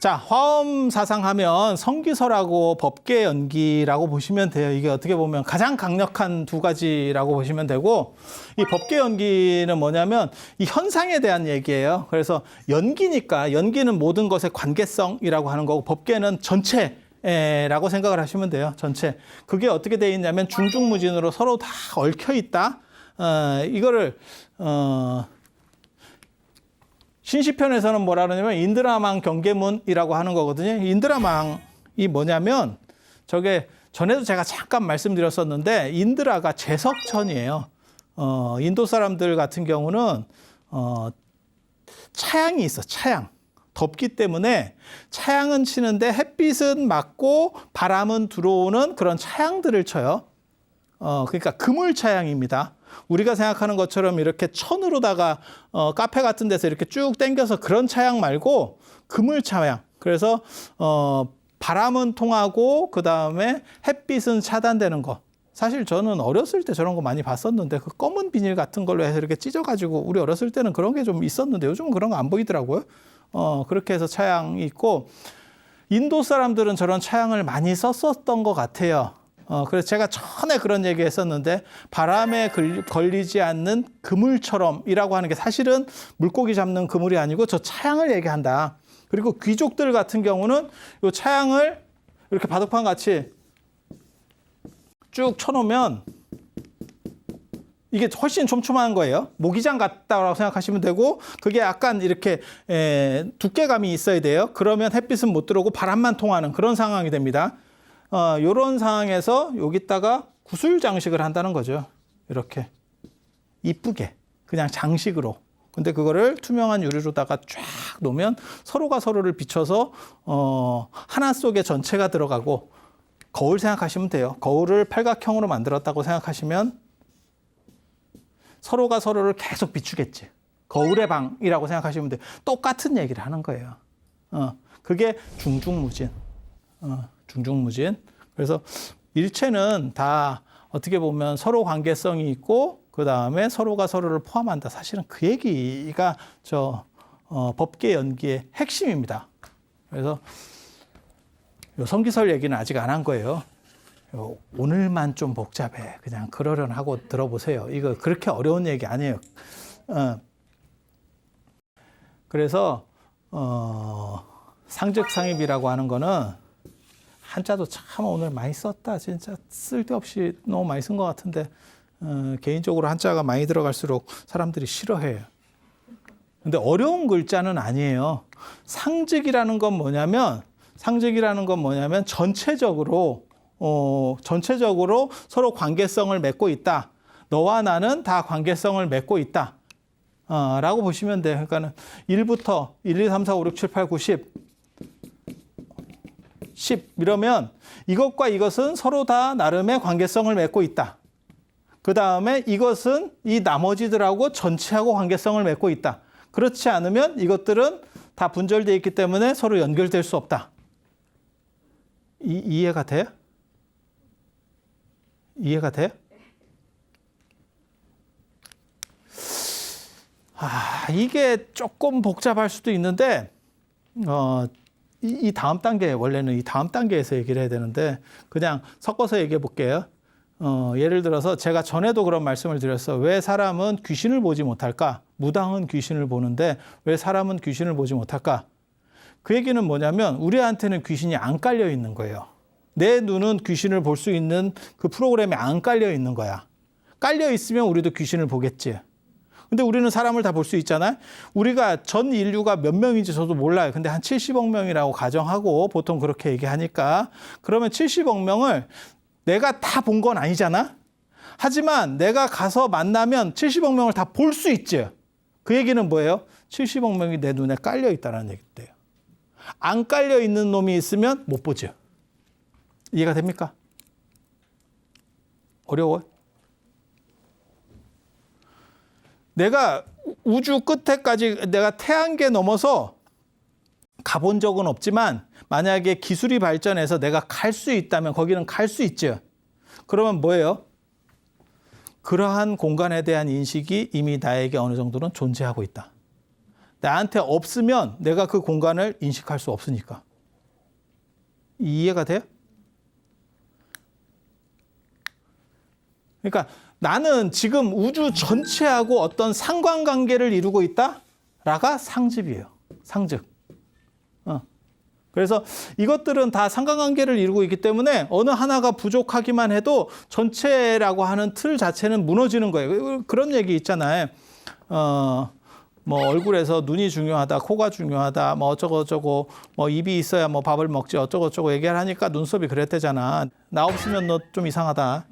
자, 화엄 사상 하면 성기설하고 법계 연기라고 보시면 돼요. 이게 어떻게 보면 가장 강력한 두 가지라고 보시면 되고, 이 법계 연기는 뭐냐면 이 현상에 대한 얘기예요. 그래서 연기니까 연기는 모든 것의 관계성이라고 하는 거고, 법계는 전체. 라고 생각을 하시면 돼요. 전체. 그게 어떻게 돼 있냐면 중중무진으로 서로 다 얽혀 있다. 어, 이거를 어, 신시편에서는 뭐라 그러냐면 인드라망 경계문이라고 하는 거거든요. 인드라망이 뭐냐면 저게 전에도 제가 잠깐 말씀드렸었는데 인드라가 제석천이에요. 어, 인도 사람들 같은 경우는 어, 차양이 있어. 차양. 덥기 때문에 차양은 치는데 햇빛은 맞고 바람은 들어오는 그런 차양들을 쳐요. 어, 그러니까 그물 차양입니다. 우리가 생각하는 것처럼 이렇게 천으로다가 어, 카페 같은 데서 이렇게 쭉 당겨서 그런 차양 말고 그물 차양. 그래서 어, 바람은 통하고 그 다음에 햇빛은 차단되는 거. 사실 저는 어렸을 때 저런 거 많이 봤었는데 그 검은 비닐 같은 걸로 해서 이렇게 찢어가지고 우리 어렸을 때는 그런 게 좀 있었는데 요즘은 그런 거 안 보이더라고요. 어, 그렇게 해서 차양이 있고 인도 사람들은 저런 차양을 많이 썼었던 것 같아요. 어, 그래서 제가 전에 그런 얘기 했었는데 바람에 걸, 걸리지 않는 그물처럼이라고 하는 게 사실은 물고기 잡는 그물이 아니고 저 차양을 얘기한다. 그리고 귀족들 같은 경우는 이 차양을 이렇게 바둑판 같이 쭉 쳐놓으면 이게 훨씬 촘촘한 거예요. 모기장 같다고 생각하시면 되고 그게 약간 이렇게 에, 두께감이 있어야 돼요. 그러면 햇빛은 못 들어오고 바람만 통하는 그런 상황이 됩니다. 어, 요런 상황에서 여기다가 구슬 장식을 한다는 거죠. 이렇게 이쁘게 그냥 장식으로. 근데 그거를 투명한 유리로다가 쫙 놓으면 서로가 서로를 비춰서 어, 하나 속에 전체가 들어가고 거울 생각하시면 돼요. 거울을 팔각형으로 만들었다고 생각하시면 서로가 서로를 계속 비추겠지. 거울의 방이라고 생각하시면 돼요. 똑같은 얘기를 하는 거예요. 어, 그게 중중무진. 어, 중중무진. 그래서 일체는 다 어떻게 보면 서로 관계성이 있고 그 다음에 서로가 서로를 포함한다. 사실은 그 얘기가 저 어, 법계 연기의 핵심입니다. 그래서 요 성기설 얘기는 아직 안 한 거예요. 요 오늘만 좀 복잡해. 그냥 그러려니 하고 들어보세요. 이거 그렇게 어려운 얘기 아니에요. 어. 그래서 어, 상적상입이라고 하는 거는 한자도 참 오늘 많이 썼다. 진짜 쓸데없이 너무 많이 쓴 것 같은데 어, 개인적으로 한자가 많이 들어갈수록 사람들이 싫어해요. 근데 어려운 글자는 아니에요. 상직이라는 건 뭐냐면 상직이라는 건 뭐냐면 전체적으로 어, 전체적으로 서로 관계성을 맺고 있다. 너와 나는 다 관계성을 맺고 있다. 어, 라고 보시면 돼요. 그러니까는 1부터 1, 2, 3, 4, 5, 6, 7, 8, 9, 10. 10 이러면 이것과 이것은 서로 다 나름의 관계성을 맺고 있다. 그 다음에 이것은 이 나머지들하고 전체하고 관계성을 맺고 있다. 그렇지 않으면 이것들은 다 분절되어 있기 때문에 서로 연결될 수 없다. 이, 이해가 돼요? 이해가 돼요? 아, 이게 조금 복잡할 수도 있는데, 어, 이, 이 다음 단계, 원래는 이 다음 단계에서 얘기를 해야 되는데, 그냥 섞어서 얘기해 볼게요. 어, 예를 들어서 제가 전에도 그런 말씀을 드렸어. 왜 사람은 귀신을 보지 못할까? 무당은 귀신을 보는데 왜 사람은 귀신을 보지 못할까? 그 얘기는 뭐냐면 우리한테는 귀신이 안 깔려 있는 거예요. 내 눈은 귀신을 볼 수 있는 그 프로그램에 안 깔려 있는 거야. 깔려 있으면 우리도 귀신을 보겠지. 근데 우리는 사람을 다 볼 수 있잖아요. 우리가 전 인류가 몇 명인지 저도 몰라요. 근데 한 70억 명이라고 가정하고 보통 그렇게 얘기하니까 그러면 70억 명을 내가 다 본 건 아니잖아. 하지만 내가 가서 만나면 70억 명을 다 볼 수 있지. 그 얘기는 뭐예요? 70억 명이 내 눈에 깔려 있다는 얘기예요. 안 깔려 있는 놈이 있으면 못 보죠. 이해가 됩니까? 어려워요? 내가 우주 끝에까지 내가 태양계 넘어서 가본 적은 없지만 만약에 기술이 발전해서 내가 갈 수 있다면 거기는 갈 수 있죠. 그러면 뭐예요? 그러한 공간에 대한 인식이 이미 나에게 어느 정도는 존재하고 있다. 나한테 없으면 내가 그 공간을 인식할 수 없으니까. 이해가 돼요? 그러니까 나는 지금 우주 전체하고 어떤 상관관계를 이루고 있다? 라가 상집이에요. 상즉. 어. 그래서 이것들은 다 상관관계를 이루고 있기 때문에 어느 하나가 부족하기만 해도 전체라고 하는 틀 자체는 무너지는 거예요. 그런 얘기 있잖아요. 어, 뭐 얼굴에서 눈이 중요하다, 코가 중요하다, 뭐 어쩌고 저쩌고, 뭐 입이 있어야 뭐 밥을 먹지 어쩌고 저쩌고 얘기를 하니까 눈썹이 그랬대잖아. 나 없으면 너 좀 이상하다.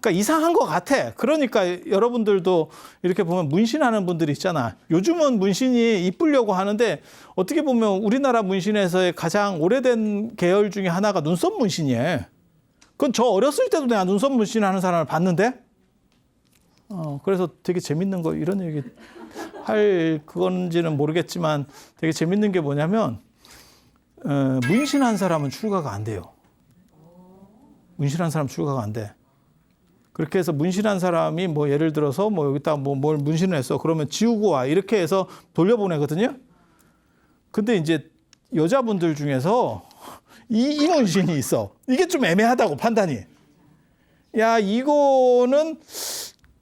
그러니까 이상한 것 같아. 그러니까 여러분들도 이렇게 보면 문신하는 분들이 있잖아. 요즘은 문신이 이쁘려고 하는데 어떻게 보면 우리나라 문신에서의 가장 오래된 계열 중에 하나가 눈썹 문신이에요. 그건 저 어렸을 때도 내가 눈썹 문신하는 사람을 봤는데, 어 그래서 되게 재밌는 거 이런 얘기 할 그건지는 모르겠지만 되게 재밌는 게 뭐냐면 어, 문신한 사람은 출가가 안 돼요. 문신한 사람 출가가 안 돼. 그렇게 해서 문신한 사람이 뭐 예를 들어서 뭐 여기다 뭐 뭘 문신을 했어. 그러면 지우고 와. 이렇게 해서 돌려보내거든요. 근데 이제 여자분들 중에서 이, 이 문신이 있어. 이게 좀 애매하다고 판단이. 야, 이거는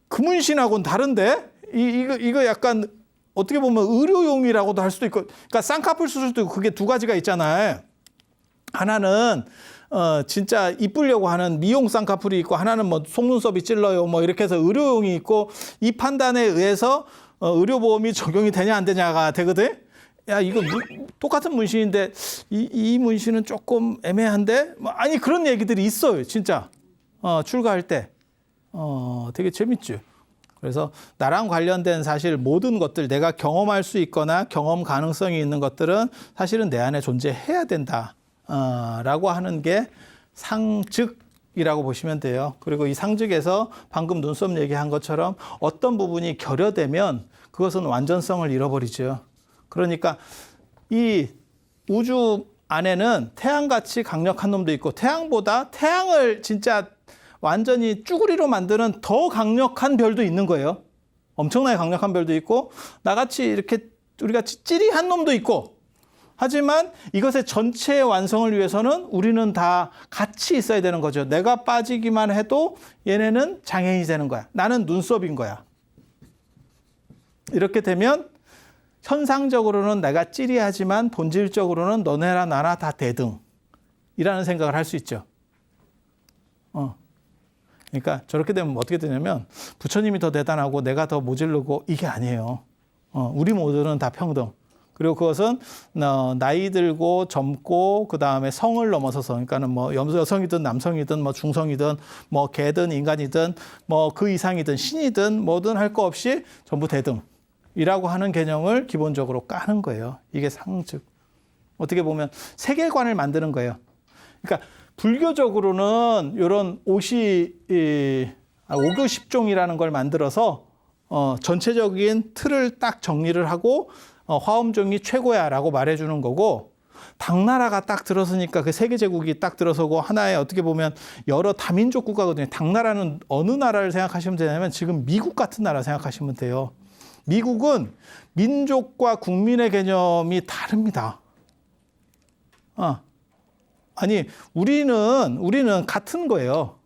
그 문신하고는 다른데? 이, 이거, 이거 약간 어떻게 보면 의료용이라고도 할 수도 있고, 그러니까 쌍꺼풀 수술도 그게 두 가지가 있잖아요. 하나는 어 진짜 이쁘려고 하는 미용 쌍꺼풀이 있고 하나는 뭐 속눈썹이 찔러요 뭐 이렇게 해서 의료용이 있고 이 판단에 의해서 어 의료보험이 적용이 되냐 안 되냐가 되거든. 야 이거 문, 똑같은 문신인데 이, 이 문신은 조금 애매한데 뭐 아니 그런 얘기들이 있어요 진짜 어 출가할 때 어 되게 재밌죠. 그래서 나랑 관련된 사실 모든 것들 내가 경험할 수 있거나 경험 가능성이 있는 것들은 사실은 내 안에 존재해야 된다. 어, 라고 하는 게 상즉 이라고 보시면 돼요. 그리고 이 상즉에서 방금 눈썹 얘기한 것처럼 어떤 부분이 결여되면 그것은 완전성을 잃어버리죠. 그러니까 이 우주 안에는 태양같이 강력한 놈도 있고 태양보다 태양을 진짜 완전히 쭈구리로 만드는 더 강력한 별도 있는 거예요. 엄청나게 강력한 별도 있고 나같이 이렇게 우리가 찌리한 놈도 있고 하지만 이것의 전체 완성을 위해서는 우리는 다 같이 있어야 되는 거죠. 내가 빠지기만 해도 얘네는 장애인이 되는 거야. 나는 눈썹인 거야. 이렇게 되면 현상적으로는 내가 찌리하지만 본질적으로는 너네라 나나 다 대등이라는 생각을 할 수 있죠. 어. 그러니까 저렇게 되면 어떻게 되냐면 부처님이 더 대단하고 내가 더 모질르고 이게 아니에요. 어, 우리 모두는 다 평등. 그리고 그것은 어, 나이 들고 젊고 그 다음에 성을 넘어서서 그러니까는 뭐 여성이든 남성이든 뭐 중성이든 뭐 개든 인간이든 뭐 그 이상이든 신이든 뭐든 할 거 없이 전부 대등이라고 하는 개념을 기본적으로 까는 거예요. 이게 상즉 어떻게 보면 세계관을 만드는 거예요. 그러니까 불교적으로는 이런 옷이 이, 아, 오교 십종이라는 걸 만들어서 어, 전체적인 틀을 딱 정리를 하고 어, 화엄종이 최고야라고 말해주는 거고 당나라가 딱 들어서니까 그 세계 제국이 딱 들어서고 하나의 어떻게 보면 여러 다민족 국가거든요. 당나라는 어느 나라를 생각하시면 되냐면 지금 미국 같은 나라 생각하시면 돼요. 미국은 민족과 국민의 개념이 다릅니다. 어. 아니 우리는 우리는 같은 거예요.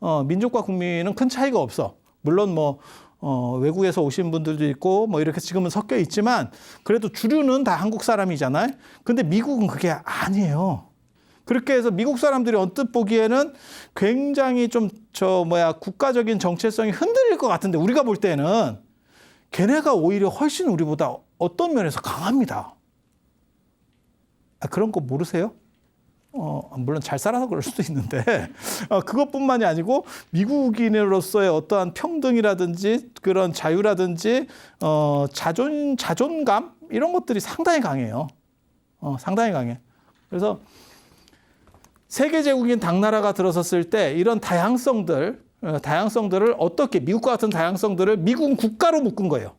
어, 민족과 국민은 큰 차이가 없어. 물론 뭐 어, 외국에서 오신 분들도 있고 뭐 이렇게 지금은 섞여 있지만 그래도 주류는 다 한국 사람이잖아요. 근데 미국은 그게 아니에요. 그렇게 해서 미국 사람들이 언뜻 보기에는 굉장히 좀 저 뭐야 국가적인 정체성이 흔들릴 것 같은데 우리가 볼 때는 걔네가 오히려 훨씬 우리보다 어떤 면에서 강합니다. 아, 그런 거 모르세요? 어, 물론 잘 살아서 그럴 수도 있는데, 어, 그것뿐만이 아니고 미국인으로서의 어떠한 평등이라든지 그런 자유라든지, 어, 자존, 자존감? 이런 것들이 상당히 강해요. 어, 상당히 강해. 그래서 세계 제국인 당나라가 들어섰을 때 이런 다양성들, 어, 다양성들을 어떻게, 미국과 같은 다양성들을 미국 국가로 묶은 거예요.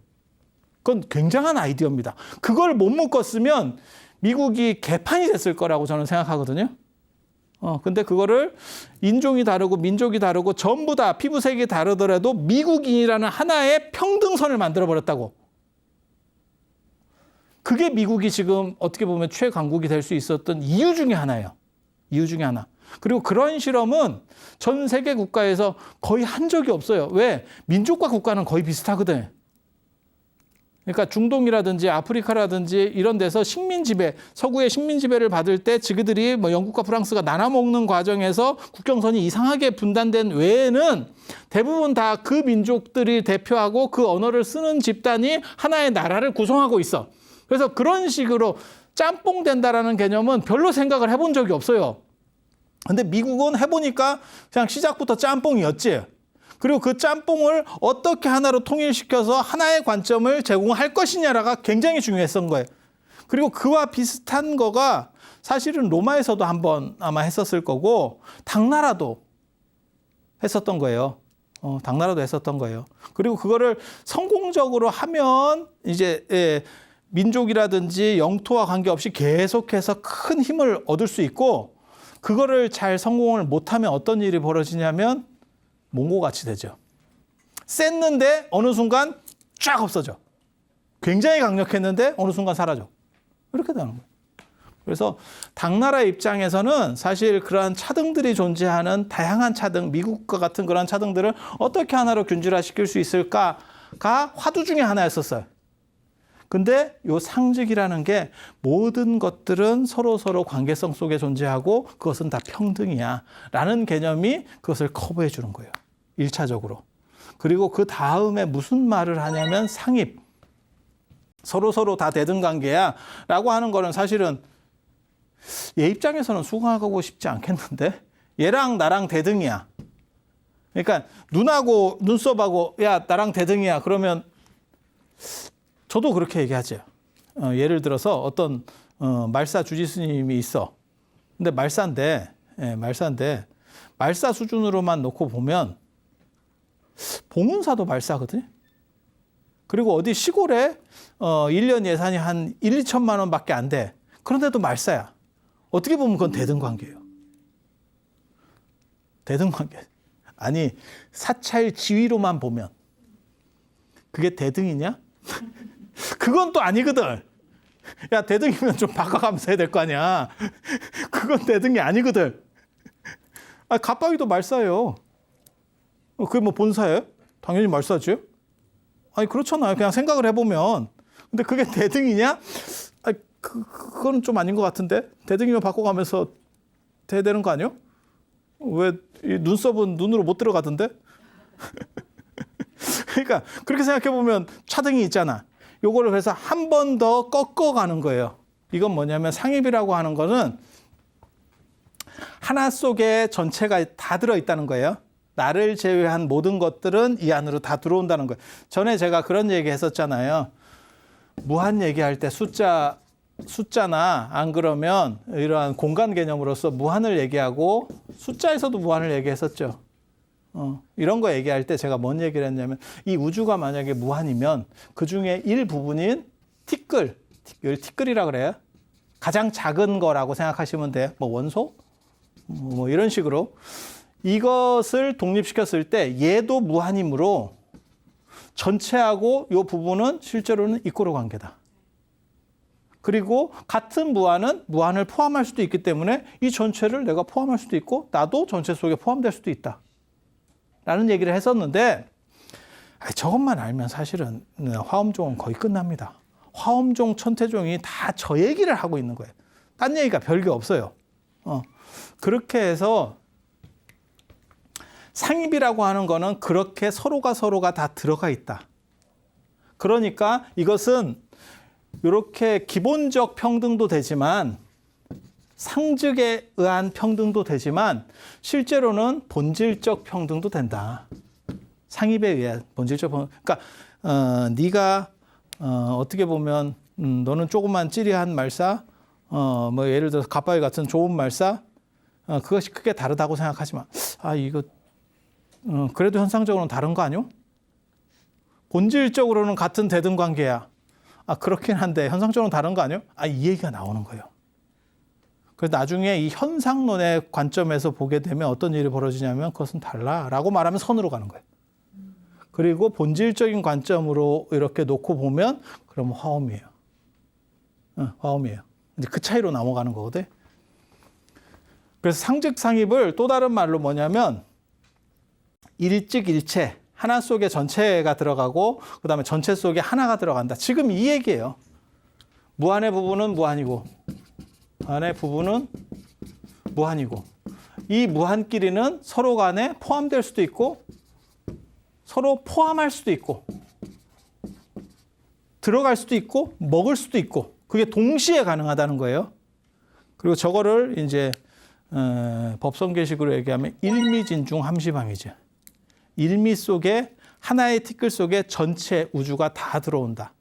그건 굉장한 아이디어입니다. 그걸 못 묶었으면 미국이 개판이 됐을 거라고 저는 생각하거든요. 어, 근데 그거를 인종이 다르고 민족이 다르고 전부 다 피부색이 다르더라도 미국인이라는 하나의 평등선을 만들어 버렸다고. 그게 미국이 지금 어떻게 보면 최강국이 될 수 있었던 이유 중에 하나예요. 이유 중에 하나. 그리고 그런 실험은 전 세계 국가에서 거의 한 적이 없어요. 왜? 민족과 국가는 거의 비슷하거든. 그러니까 중동이라든지 아프리카라든지 이런 데서 식민 지배, 서구의 식민 지배를 받을 때 지그들이 뭐 영국과 프랑스가 나눠 먹는 과정에서 국경선이 이상하게 분단된 외에는 대부분 다 그 민족들이 대표하고 그 언어를 쓰는 집단이 하나의 나라를 구성하고 있어. 그래서 그런 식으로 짬뽕 된다라는 개념은 별로 생각을 해본 적이 없어요. 근데 미국은 해보니까 그냥 시작부터 짬뽕이었지. 그리고 그 짬뽕을 어떻게 하나로 통일시켜서 하나의 관점을 제공할 것이냐가 굉장히 중요했던 거예요. 그리고 그와 비슷한 거가 사실은 로마에서도 한번 아마 했었을 거고 당나라도 했었던 거예요. 어, 당나라도 했었던 거예요. 그리고 그거를 성공적으로 하면 이제 예, 민족이라든지 영토와 관계없이 계속해서 큰 힘을 얻을 수 있고 그거를 잘 성공을 못하면 어떤 일이 벌어지냐면 몽고 같이 되죠. 셌는데 어느 순간 쫙 없어져. 굉장히 강력했는데 어느 순간 사라져. 이렇게 되는 거예요. 그래서 당나라 입장에서는 사실 그러한 차등들이 존재하는 다양한 차등, 미국과 같은 그런 차등들을 어떻게 하나로 균질화시킬 수 있을까가 화두 중에 하나였었어요. 근데 요 상직이라는 게 모든 것들은 서로 서로 관계성 속에 존재하고 그것은 다 평등이야. 라는 개념이 그것을 커버해 주는 거예요. 일차적으로 그리고 그 다음에 무슨 말을 하냐면 상입. 서로 서로 다 대등 관계야. 라고 하는 거는 사실은 얘 입장에서는 수긍하고 싶지 않겠는데? 얘랑 나랑 대등이야. 그러니까 눈하고 눈썹하고 야 나랑 대등이야. 그러면 저도 그렇게 얘기하죠. 어, 예를 들어서 어떤 어, 말사 주지스님이 있어. 근데 말사인데 예, 말사인데 말사 수준으로만 놓고 보면 봉은사도 말사거든요. 그리고 어디 시골에 어 1년 예산이 한 1, 2천만 원밖에 안 돼. 그런데도 말사야. 어떻게 보면 그건 대등 관계예요. 대등 관계. 아니 사찰 지위로만 보면 그게 대등이냐? 그건 또 아니거든. 야 대등이면 좀 바꿔가면서 해야 될 거 아니야. 그건 대등이 아니거든. 아 갑바위도 말사예요. 어, 그게 뭐 본사예요? 당연히 말사지. 아니 그렇잖아요. 그냥 생각을 해보면. 근데 그게 대등이냐? 아, 그, 그건 좀 아닌 것 같은데. 대등이면 바꿔가면서 돼야 되는 거 아니요? 왜 이 눈썹은 눈으로 못 들어가던데? 그러니까 그렇게 생각해 보면 차등이 있잖아. 요거를 그래서 한 번 더 꺾어가는 거예요. 이건 뭐냐면 상입이라고 하는 거는 하나 속에 전체가 다 들어 있다는 거예요. 나를 제외한 모든 것들은 이 안으로 다 들어온다는 거예요. 전에 제가 그런 얘기 했었잖아요. 무한 얘기할 때 숫자 숫자나 안 그러면 이러한 공간 개념으로서 무한을 얘기하고 숫자에서도 무한을 얘기했었죠. 어, 이런 거 얘기할 때 제가 뭔 얘기를 했냐면 이 우주가 만약에 무한이면 그 중에 일부분인 티끌, 이걸 티끌이라 그래요. 가장 작은 거라고 생각하시면 돼요. 뭐 원소? 뭐 이런 식으로. 이것을 독립시켰을 때 얘도 무한이므로 전체하고 이 부분은 실제로는 이꼬르 관계다. 그리고 같은 무한은 무한을 포함할 수도 있기 때문에 이 전체를 내가 포함할 수도 있고 나도 전체 속에 포함될 수도 있다. 라는 얘기를 했었는데 저것만 알면 사실은 화엄종은 거의 끝납니다. 화엄종, 천태종이 다 저 얘기를 하고 있는 거예요. 딴 얘기가 별게 없어요. 어. 그렇게 해서 상입이라고 하는 거는 그렇게 서로가 서로가 다 들어가 있다. 그러니까 이것은 이렇게 기본적 평등도 되지만 상직에 의한 평등도 되지만 실제로는 본질적 평등도 된다. 상입에 의한 본질적 평등. 그러니까 어, 네가 어, 어떻게 보면 음, 너는 조그만 찌리한 말사, 어, 뭐 예를 들어서 갑바위 같은 좋은 말사, 어, 그것이 크게 다르다고 생각하지만 아 이거 어, 그래도 현상적으로는 다른 거 아니요? 본질적으로는 같은 대등 관계야. 아 그렇긴 한데 현상적으로는 다른 거 아니요? 아 이 얘기가 나오는 거예요. 그래서 나중에 이 현상론의 관점에서 보게 되면 어떤 일이 벌어지냐면 그것은 달라라고 말하면 선으로 가는 거예요. 그리고 본질적인 관점으로 이렇게 놓고 보면 그러면 화엄이에요. 어, 화엄이에요. 이제 그 차이로 넘어가는 거거든. 그래서 상직 상입을 또 다른 말로 뭐냐면 일직일체 하나 속에 전체가 들어가고 그다음에 전체 속에 하나가 들어간다. 지금 이 얘기예요. 무한의 부분은 무한이고 무한의 부분은 무한이고 이 무한끼리는 서로 간에 포함될 수도 있고 서로 포함할 수도 있고 들어갈 수도 있고 먹을 수도 있고 그게 동시에 가능하다는 거예요. 그리고 저거를 이제 어, 법성계식으로 얘기하면 일미진중 함시방이죠. 일미 속에 하나의 티끌 속에 전체 우주가 다 들어온다.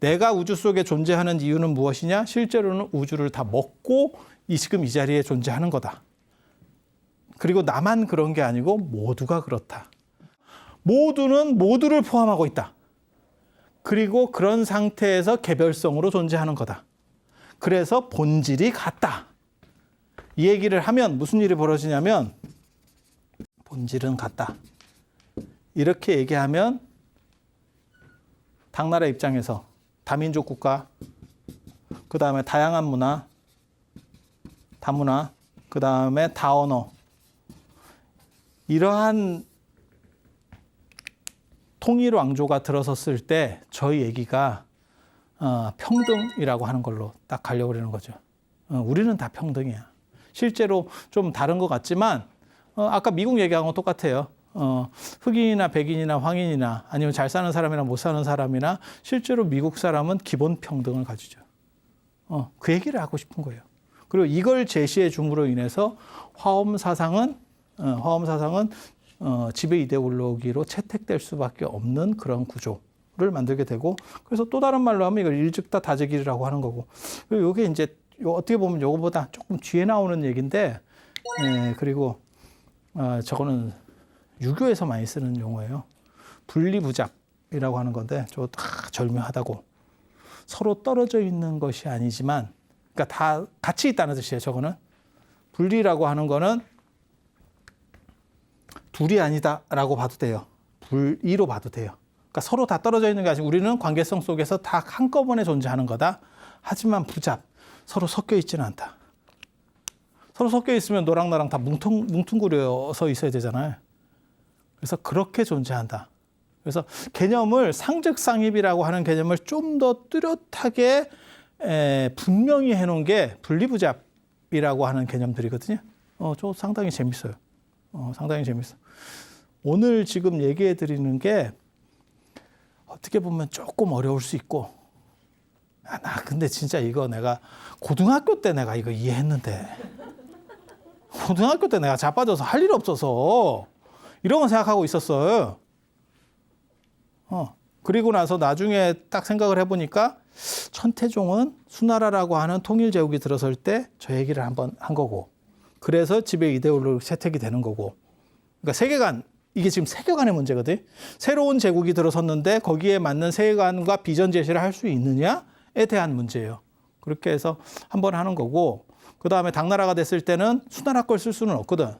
내가 우주 속에 존재하는 이유는 무엇이냐? 실제로는 우주를 다 먹고 이 지금 이 자리에 존재하는 거다. 그리고 나만 그런 게 아니고 모두가 그렇다. 모두는 모두를 포함하고 있다. 그리고 그런 상태에서 개별성으로 존재하는 거다. 그래서 본질이 같다. 이 얘기를 하면 무슨 일이 벌어지냐면 본질은 같다. 이렇게 얘기하면 당나라 입장에서 다민족 국가, 그 다음에 다양한 문화, 다문화, 그 다음에 다언어 이러한 통일 왕조가 들어섰을 때 저희 얘기가 어, 평등이라고 하는 걸로 딱 가려고 그러는 거죠. 어, 우리는 다 평등이야. 실제로 좀 다른 것 같지만 어, 아까 미국 얘기한 건 똑같아요. 어, 흑인이나 백인이나 황인이나 아니면 잘 사는 사람이나 못 사는 사람이나 실제로 미국 사람은 기본 평등을 가지죠. 어, 그 얘기를 하고 싶은 거예요. 그리고 이걸 제시해 줌으로 인해서 화엄 사상은 어, 화엄 사상은 어, 지배 이데올로기로 채택될 수밖에 없는 그런 구조를 만들게 되고 그래서 또 다른 말로 하면 이걸 일즉다 다재기라고 하는 거고 그리고 이게 이제 요 어떻게 보면 요거보다 조금 뒤에 나오는 얘기인데 예, 그리고 어, 저거는 유교에서 많이 쓰는 용어예요. 분리부잡이라고 하는 건데 저거 다 절묘하다고 서로 떨어져 있는 것이 아니지만 그러니까 다 같이 있다는 뜻이에요. 저거는 분리라고 하는 거는 둘이 아니다라고 봐도 돼요. 불이로 봐도 돼요. 그러니까 서로 다 떨어져 있는 게 아니고 우리는 관계성 속에서 다 한꺼번에 존재하는 거다. 하지만 부잡 서로 섞여 있지는 않다. 서로 섞여 있으면 너랑 나랑 다 뭉퉁, 뭉퉁거려서 있어야 되잖아요. 그래서 그렇게 존재한다. 그래서 개념을 상적상입이라고 하는 개념을 좀 더 뚜렷하게 에, 분명히 해놓은 게 분리부잡이라고 하는 개념들이거든요. 어, 저 상당히 재밌어요. 어, 상당히 재밌어. 오늘 지금 얘기해 드리는 게 어떻게 보면 조금 어려울 수 있고, 아, 나 근데 진짜 이거 내가 고등학교 때 내가 이거 이해했는데, 고등학교 때 내가 자빠져서 할 일 없어서 이런 거 생각하고 있었어요. 어. 그리고 나서 나중에 딱 생각을 해보니까 천태종은 수나라라고 하는 통일 제국이 들어설 때 저 얘기를 한번 한 거고, 그래서 지배 이데올로기 채택이 되는 거고, 그러니까 세계관 이게 지금 세계관의 문제거든. 새로운 제국이 들어섰는데 거기에 맞는 세계관과 비전 제시를 할 수 있느냐에 대한 문제예요. 그렇게 해서 한번 하는 거고, 그 다음에 당나라가 됐을 때는 수나라 걸 쓸 수는 없거든.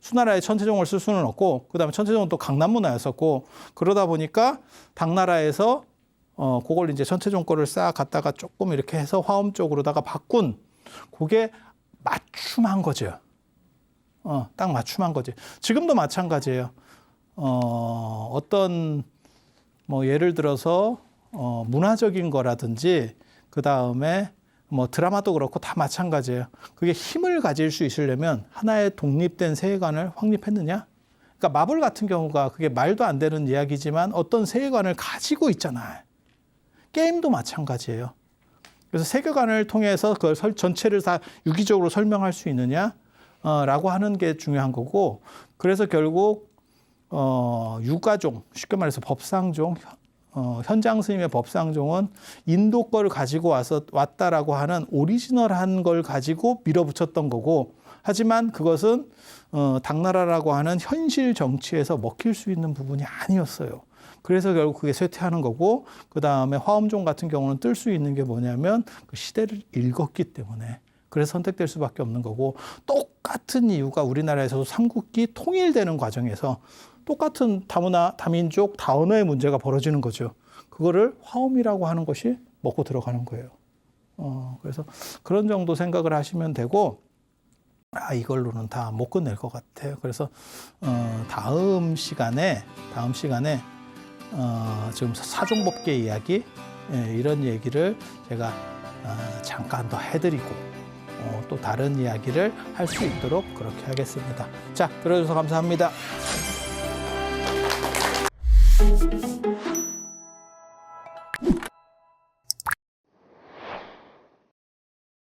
수나라의 천체종을 쓸 수는 없고, 그 다음에 천체종은 또 강남 문화였었고, 그러다 보니까 당나라에서 어, 그걸 이제 천체종 거를 싹 갖다가 조금 이렇게 해서 화엄 쪽으로다가 바꾼, 그게 맞춤한 거죠. 어, 딱 맞춤한 거지. 지금도 마찬가지예요. 어, 어떤 뭐 예를 들어서 어, 문화적인 거라든지 그 다음에 뭐 드라마도 그렇고 다 마찬가지예요. 그게 힘을 가질 수 있으려면 하나의 독립된 세계관을 확립했느냐? 그러니까 마블 같은 경우가 그게 말도 안 되는 이야기지만 어떤 세계관을 가지고 있잖아요. 게임도 마찬가지예요. 그래서 세계관을 통해서 그걸 전체를 다 유기적으로 설명할 수 있느냐? 어, 라고 하는 게 중요한 거고, 그래서 결국, 어, 유가종, 쉽게 말해서 법상종, 어, 현장 스님의 법상종은 인도 거를 가지고 와서 왔다라고 하는 오리지널한 걸 가지고 밀어붙였던 거고, 하지만 그것은 어, 당나라라고 하는 현실 정치에서 먹힐 수 있는 부분이 아니었어요. 그래서 결국 그게 쇠퇴하는 거고, 그 다음에 화엄종 같은 경우는 뜰 수 있는 게 뭐냐면 그 시대를 읽었기 때문에 그래서 선택될 수밖에 없는 거고 똑같은 이유가 우리나라에서도 삼국기 통일되는 과정에서 똑같은 다문화, 다민족, 다언어의 문제가 벌어지는 거죠. 그거를 화엄이라고 하는 것이 먹고 들어가는 거예요. 어, 그래서 그런 정도 생각을 하시면 되고 아 이걸로는 다 못 끝낼 것 같아요. 그래서 어, 다음 시간에 다음 시간에 어, 지금 사종법계 이야기 예, 이런 얘기를 제가 어, 잠깐 더 해드리고 어, 또 다른 이야기를 할 수 있도록 그렇게 하겠습니다. 자 들어주셔서 감사합니다. you.